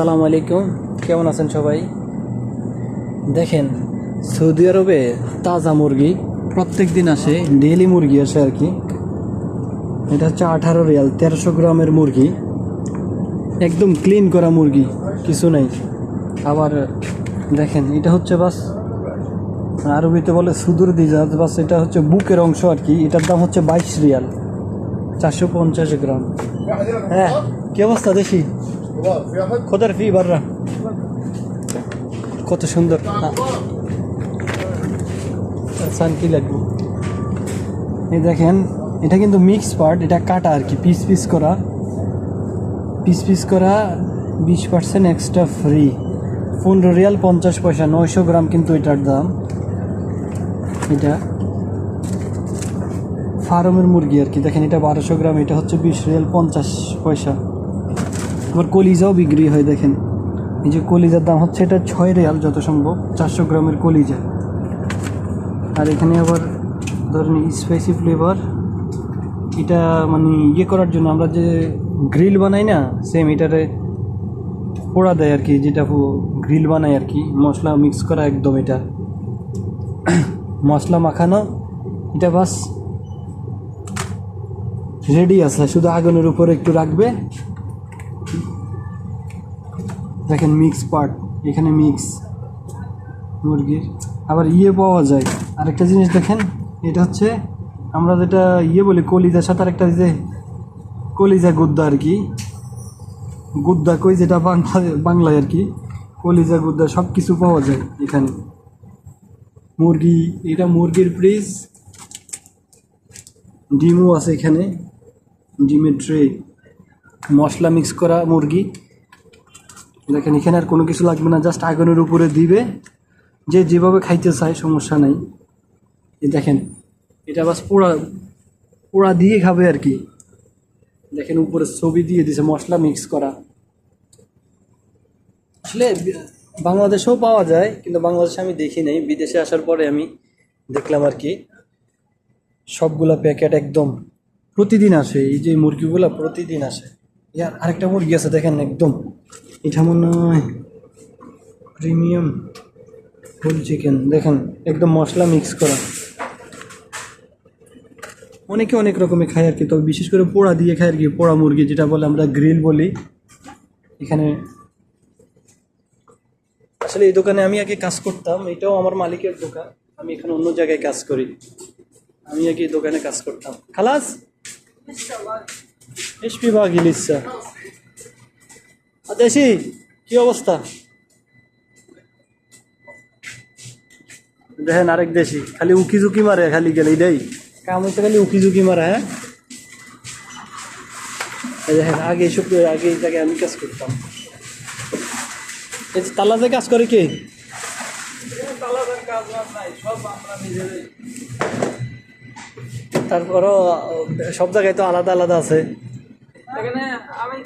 আসসালামু আলাইকুম। কেমন আছেন সবাই? দেখেন, সৌদি আরবে তাজা মুরগি প্রত্যেক দিন আসে ডেইলি মুরগি আসে আর কি। এটা হচ্ছে আঠারো রিয়াল, তেরোশো গ্রামের মুরগি। একদম ক্লিন করা মুরগি, কিছু নেই। আবার দেখেন, এটা হচ্ছে বাস, আরবিতে বলে সুদূর দিজাজ বাস এটা হচ্ছে বুকের অংশ আর কি। এটার দাম হচ্ছে বাইশ রিয়াল, চারশো পঞ্চাশ গ্রাম। হ্যাঁ কি অবস্থা দেখি খোদার ফি বাররা। কত সুন্দর। সান কি লাগবে? এই দেখেন, এটা কিন্তু মিক্স পার্ট এটা কাটা আর কি পিস পিস করা। পিস পিস করা, বিশ পার্সেন্ট এক্সট্রা ফ্রি পনেরো রিয়াল পঞ্চাশ পয়সা, নয়শো গ্রাম কিন্তু এটার দাম। এটা। ফার্মের মুরগি আর কি, দেখেন এটা বারোশো গ্রাম, এটা হচ্ছে বিশ রিয়াল পঞ্চাশ পয়সা। আবার কলিজাও বিক্রি হয়, দেখেন। এই যে কলিজার দাম হচ্ছে, এটা ছয় রিয়াল যত সম্ভব, চারশো গ্রামের কলিজা। আর এখানে আবার ধরেন স্পাইসি ফ্লেভার এটা মানে ইয়ে করার জন্য আমরা যে গ্রিল বানাই না সেম এটারে পোড়া দেয় আর কি, যেটা গ্রিল বানায় আর কি, মশলা মিক্স করা একদম এটা। মশলা মাখানো, এটা বাস রেডি আছে, শুধু আগুনের উপর একটু রাখবে। দেখেন মিক্স পার্ট এখানে মিক্স মুরগির। আবার ইয়ে পাওয়া যায়। আরেকটা জিনিস দেখেন, এটা হচ্ছে আমরা যেটা ইয়ে বলি কলিজার সাথে আরেকটা যে কলিজা গুদ্দা আর কি। গুদ্দা কই যেটা বাংলা, বাংলায় আর কি। কলিজা গুদ্দা সব কিছু পাওয়া যায় এখানে। মুরগি, এটা মুরগির প্রিজ ডিমও আছে এখানে। ডিমের ট্রে মশলা মিক্স করা মুরগি। দেখেন এখানে আর কোনো কিছু লাগবে না জাস্ট আগুনের উপরে দিবে। যে যেভাবে খাইতে চায়, সমস্যা নাই। দেখেন, এটা বাস পোড়া পোড়া দিয়ে খাবে আর কি। দেখেন, উপরে ছবি দিয়ে দিছে, মশলা মিক্স করা। আসলে বাংলাদেশেও পাওয়া যায়, কিন্তু বাংলাদেশে আমি দেখি নাই। বিদেশে আসার পরে আমি দেখলাম আর কি, সবগুলা প্যাকেট একদম প্রতিদিন আসে। এই যে মুরগিগুলা প্রতিদিন আসে। ইয়ার আরেকটা মুরগি আছে, দেখেন, একদম এটা মনে হয় প্রিমিয়াম ফুল চিকেন। দেখেন একদম মশলা মিক্স করা। অনেকে অনেক রকমের খায় আর কি। তবে বিশেষ করে পোড়া দিয়ে খায় আর কি পোড়া মুরগি যেটা বলে আমরা গ্রিল বলি। এখানে আসলে এই দোকানে আমি আগে কাজ করতাম এটাও আমার মালিকের দোকান। আমি এখানে অন্য জায়গায় কাজ করি। আমি আগে এই দোকানে কাজ করতাম। খালাস! এসপি বা গিলিসা দেশি কি অবস্থা? দেখেন আরেক দেশি খালি উকি ঝুঁকি মারে খালি গেলে দেই। কাম হচ্ছে খালি উকি ঝুঁকি মারা হ্যাঁ? দেখেন আগে এসব আগে এই জায়গায় আমি কাজ করতাম। এই যে তালাতে কাজ করে কে? তারপরও সব জায়গায় তো আলাদা আলাদা আছে। এখানে আমি